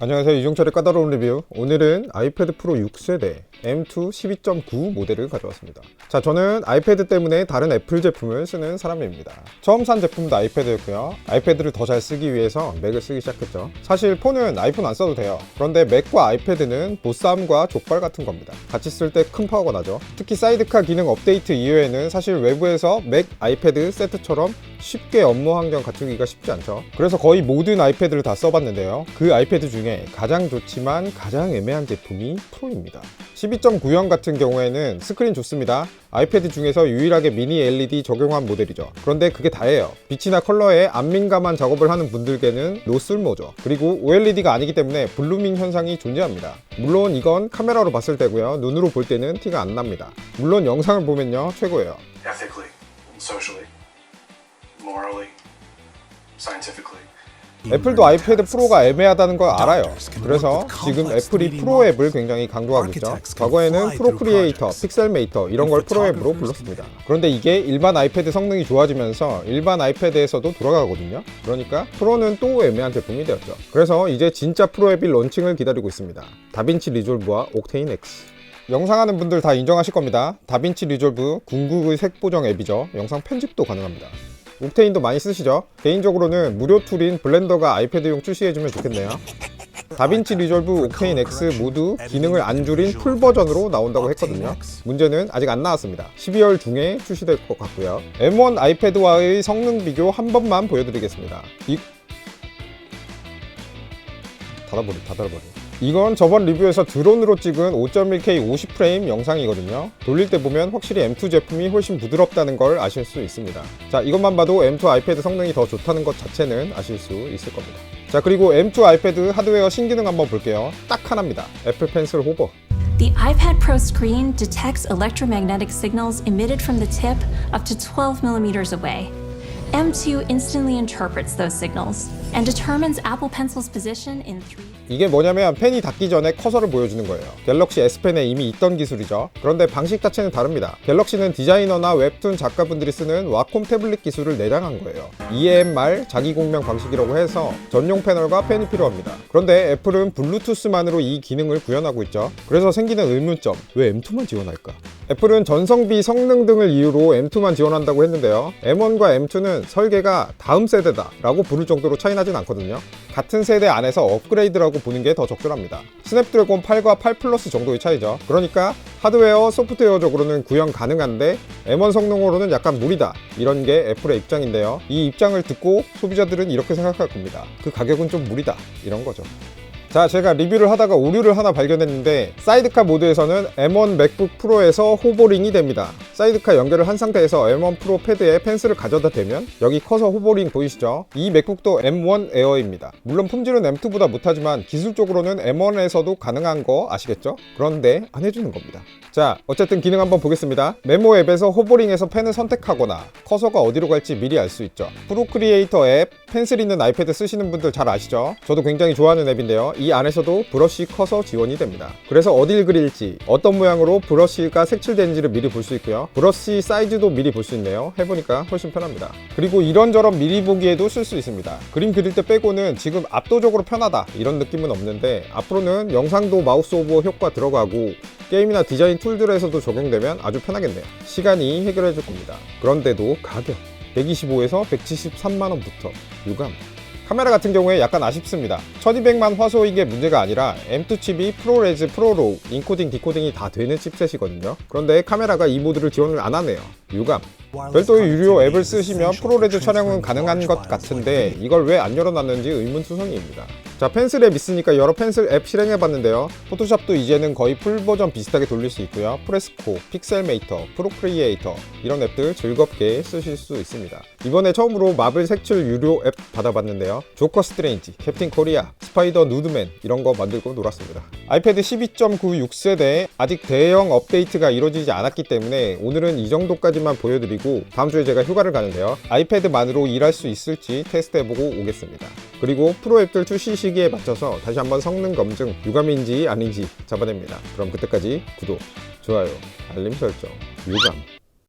안녕하세요. 이종철의 까다로운 리뷰. 오늘은 아이패드 프로 6세대 M2 12.9 모델을 가져왔습니다. 자 저는 아이패드 때문에 다른 애플 제품을 쓰는 사람입니다. 처음 산 제품도 아이패드였고요. 아이패드를 더 잘 쓰기 위해서 맥을 쓰기 시작했죠. 사실 폰은 아이폰 안 써도 돼요. 그런데 맥과 아이패드는 보쌈과 족발 같은 겁니다. 같이 쓸 때 큰 파워가 나죠. 특히 사이드카 기능 업데이트 이후에는 사실 외부에서 맥 아이패드 세트처럼 쉽게 업무 환경 갖추기가 쉽지 않죠. 그래서 거의 모든 아이패드를 다 써봤는데요. 그 아이패드 중에 가장 좋지만 가장 애매한 제품이 프로입니다. 12.9형 같은 경우에는 스크린 좋습니다. 아이패드 중에서 유일하게 미니 LED 적용한 모델이죠. 그런데 그게 다예요. 빛이나 컬러에 안 민감한 작업을 하는 분들께는 노쓸모죠. 그리고 OLED가 아니기 때문에 블루밍 현상이 존재합니다. 물론 이건 카메라로 봤을 때고요. 눈으로 볼 때는 티가 안 납니다. 물론 영상을 보면요. 최고예요 morally, scientifically. 애플도 아이패드 프로가 애매하다는 걸 알아요. 그래서 지금 애플이 프로 앱을 굉장히 강조하고 있죠. 과거에는 프로 크리에이터, 픽셀 메이터 이런 걸 프로 앱으로 불렀습니다. 그런데 이게 일반 아이패드 성능이 좋아지면서 일반 아이패드에서도 돌아가거든요. 그러니까 프로는 또 애매한 제품이 되었죠. 그래서 이제 진짜 프로 앱이 론칭을 기다리고 있습니다. 다빈치 리졸브와 옥테인 X. 영상하는 분들 다 인정하실 겁니다. 다빈치 리졸브 궁극의 색 보정 앱이죠. 영상 편집도 가능합니다. 옥테인도 많이 쓰시죠? 개인적으로는 무료 툴인 블렌더가 아이패드용 출시해주면 좋겠네요. 다빈치 리졸브 옥테인 X 모두 기능을 안 줄인 풀 버전으로 나온다고 했거든요. 문제는 아직 안 나왔습니다. 12월 중에 출시될 것 같고요. M1 아이패드와의 성능 비교 한 번만 보여드리겠습니다. 이... 닫아버리, 닫아버리. 이건 저번 리뷰에서 드론으로 찍은 5.1K 50프레임 영상이거든요. 돌릴 때 보면 확실히 M2 제품이 훨씬 부드럽다는 걸 아실 수 있습니다. 자, 이것만 봐도 M2 아이패드 성능이 더 좋다는 것 자체는 아실 수 있을 겁니다. 자, 그리고 M2 아이패드 하드웨어 신기능 한번 볼게요. 딱 하나입니다. 애플 펜슬 호버. The iPad Pro screen detects electromagnetic signals emitted from the tip up to 12 millimeters away. M2 instantly interprets those signals and determines Apple Pencil's position in three. 이게 뭐냐면 펜이 닿기 전에 커서를 보여주는 거예요. 갤럭시 S펜에 이미 있던 기술이죠. 그런데 방식 자체는 다릅니다. 갤럭시는 디자이너나 웹툰 작가분들이 쓰는 와콤 태블릿 기술을 내장한 거예요. EMR 자기 공명 방식이라고 해서 전용 패널과 펜이 필요합니다. 그런데 애플은 블루투스만으로 이 기능을 구현하고 있죠. 그래서 생기는 의문점, 왜 M2만 지원할까? 애플은 전성비 성능 등을 이유로 M2만 지원한다고 했는데요. M1과 M2는 설계가 다음 세대다 라고 부를 정도로 차이나진 않거든요. 같은 세대 안에서 업그레이드라고 보는 게 더 적절합니다. 스냅드래곤 8과 8 플러스 정도의 차이죠. 그러니까 하드웨어, 소프트웨어적으로는 구현 가능한데 M1 성능으로는 약간 무리다. 이런 게 애플의 입장인데요. 이 입장을 듣고 소비자들은 이렇게 생각할 겁니다. 그 가격은 좀 무리다. 이런 거죠. 자, 제가 리뷰를 하다가 오류를 하나 발견했는데 사이드카 모드에서는 M1 맥북 프로에서 호버링이 됩니다. 사이드카 연결을 한 상태에서 M1 프로 패드에 펜슬을 가져다 대면 여기 커서 호버링 보이시죠? 이 맥북도 M1 에어입니다. 물론 품질은 M2보다 못하지만 기술적으로는 M1에서도 가능한 거 아시겠죠? 그런데 안 해주는 겁니다. 자, 어쨌든 기능 한번 보겠습니다. 메모 앱에서 호버링해서 펜을 선택하거나 커서가 어디로 갈지 미리 알 수 있죠. 프로크리에이터 앱, 펜슬 있는 아이패드 쓰시는 분들 잘 아시죠? 저도 굉장히 좋아하는 앱인데요. 이 안에서도 브러쉬 커서 지원이 됩니다. 그래서 어딜 그릴지, 어떤 모양으로 브러쉬가 색칠되는지를 미리 볼 수 있고요. 브러쉬 사이즈도 미리 볼 수 있네요. 해보니까 훨씬 편합니다. 그리고 이런저런 미리 보기에도 쓸 수 있습니다. 그림 그릴 때 빼고는 지금 압도적으로 편하다 이런 느낌은 없는데 앞으로는 영상도 마우스 오버 효과 들어가고 게임이나 디자인 툴들에서도 적용되면 아주 편하겠네요. 시간이 해결해 줄 겁니다. 그런데도 가격 125에서 173만원부터 유감. 카메라 같은 경우에 약간 아쉽습니다. 1200만 화소인 게 문제가 아니라 M2 칩이 프로레즈, 프로로우, 인코딩, 디코딩이 다 되는 칩셋이거든요. 그런데 카메라가 이 모드를 지원을 안 하네요. 유감. 별도의 유료 앱을 쓰시면 프로레즈 촬영은 가능한 것 같은데 이걸 왜 안 열어놨는지 의문투성이입니다. 자 펜슬 앱 있으니까 여러 펜슬 앱 실행해봤는데요. 포토샵도 이제는 거의 풀 버전 비슷하게 돌릴 수 있고요. 프레스코, 픽셀메이터, 프로크리에이터 이런 앱들 즐겁게 쓰실 수 있습니다. 이번에 처음으로 마블 색칠 유료 앱 받아봤는데 요. 조커 스트레인지, 캡틴 코리아, 스파이더 누드맨 이런 거 만들고 놀았습니다. 아이패드 12.9 6세대에 아직 대형 업데이트가 이루어지지 않았기 때문에 오늘은 이 정도까지만 보여드리고 다음 주에 제가 휴가를 가는데요. 아이패드만으로 일할 수 있을지 테스트해보고 오겠습니다. 그리고 프로 앱들 출시 시기에 맞춰서 다시 한번 성능 검증 유감인지 아닌지 잡아냅니다. 그럼 그때까지 구독, 좋아요, 알림 설정, 유감